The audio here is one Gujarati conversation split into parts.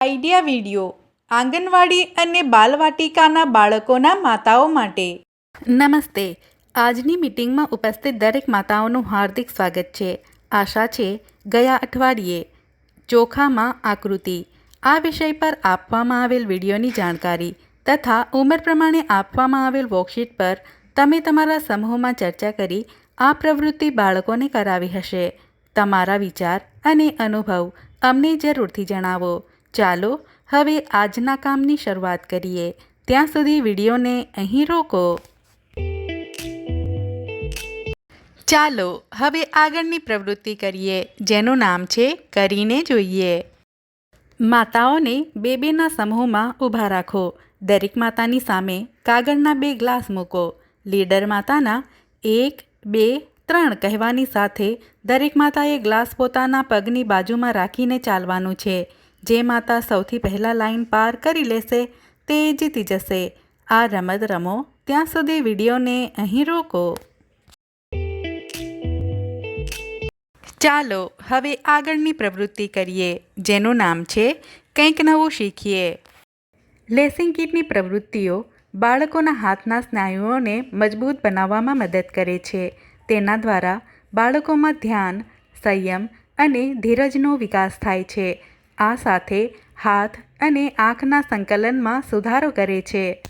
આઈડિયા વિડિયો આંગણવાડી અને બાલવાટિકાના બાળકોના માતાઓ માટે. નમસ્તે. આજની મીટિંગમાં ઉપસ્થિત દરેક માતાઓનું હાર્દિક સ્વાગત છે. આશા છે, ગયા અઠવાડિયે ચોખામાં આકૃતિ, આ વિષય પર આપવામાં આવેલ વિડીયોની જાણકારી તથા ઉંમર પ્રમાણે આપવામાં આવેલ વર્કશીટ પર તમે તમારા સમૂહમાં ચર્ચા કરી આ પ્રવૃત્તિ બાળકોને કરાવી હશે. તમારા વિચાર અને અનુભવ અમને જરૂરથી જણાવો. ચાલો હવે આજના કામની શરૂઆત કરીએ. ત્યાં સુધી વિડીયોને અહીં રોકો. ચાલો હવે આગળની પ્રવૃત્તિ કરીએ, જેનું નામ છે કરીને જોઈએ. માતાઓને બે બેના સમૂહમાં ઊભા રાખો. દરેક માતાની સામે કાગળના બે ગ્લાસ મૂકો. લીડર માતાના એક, બે, ત્રણ કહેવાની સાથે દરેક માતાએ ગ્લાસ પોતાના પગની બાજુમાં રાખીને ચાલવાનું છે. જે માતા સૌથી પહેલાં લાઈન પાર કરી લેશે, તે જીતી જશે. આ રમત રમો, ત્યાં સુધી વિડીયોને અહીં રોકો. ચાલો, હવે આગળની પ્રવૃત્તિ કરીએ, જેનું નામ છે, કંઈક નવું શીખીએ. લેસિંગ કીટની પ્રવૃત્તિઓ, બાળકોના હાથના સ્નાયુઓને મજબૂત બનાવવામાં મદદ કરે છે. તેના દ્વારા બાળકોમાં ધ્યાન, સંયમ અને ધીરજનો વિકાસ થાય છે. આ સાથે હાથ અને આંખના સંકલનમાં સુધારો કરે છે.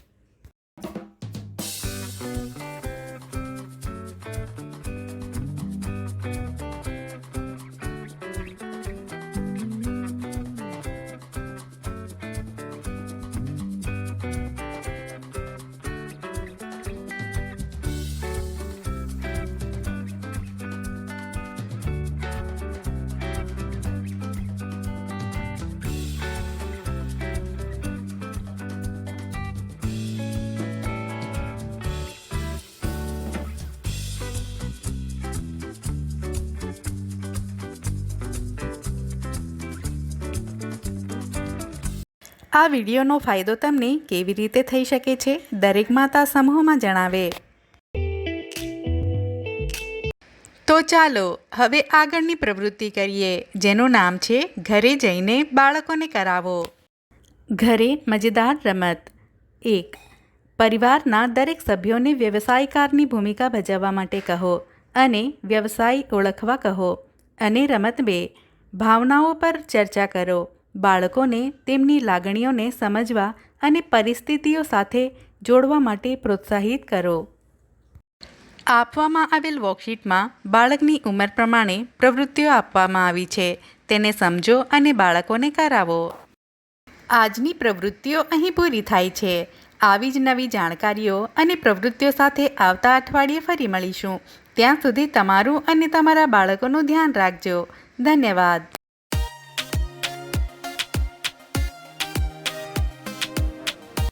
આ વિડીયોનો ફાયદો તમને કેવી રીતે થઈ શકે છે, દરેક માતા સમૂહમાં જણાવે. તો ચાલો, હવે આગળની પ્રવૃત્તિ કરીએ, જેનું નામ છે, ઘરે જઈને બાળકોને કરાવો. ઘરે મજેદાર રમત. એક, પરિવારના દરેક સભ્યોને વ્યવસાયકારની ભૂમિકા ભજવવા માટે કહો અને વ્યવસાય ઓળખવા કહો. અને રમત બે, ભાવનાઓ પર ચર્ચા કરો. બાળકોને તેમની લાગણીઓને સમજવા અને પરિસ્થિતિઓ સાથે જોડવા માટે પ્રોત્સાહિત કરો. આપવામાં આવેલ વર્કશીટમાં બાળકની ઉંમર પ્રમાણે પ્રવૃત્તિઓ આપવામાં આવી છે. તેને સમજો અને બાળકોને કરાવો. આજની પ્રવૃત્તિઓ અહીં પૂરી થાય છે. આવી જ નવી જાણકારીઓ અને પ્રવૃત્તિઓ સાથે આવતા અઠવાડિયે ફરી મળીશું. ત્યાં સુધી તમારું અને તમારા બાળકોનું ધ્યાન રાખજો. ધન્યવાદ.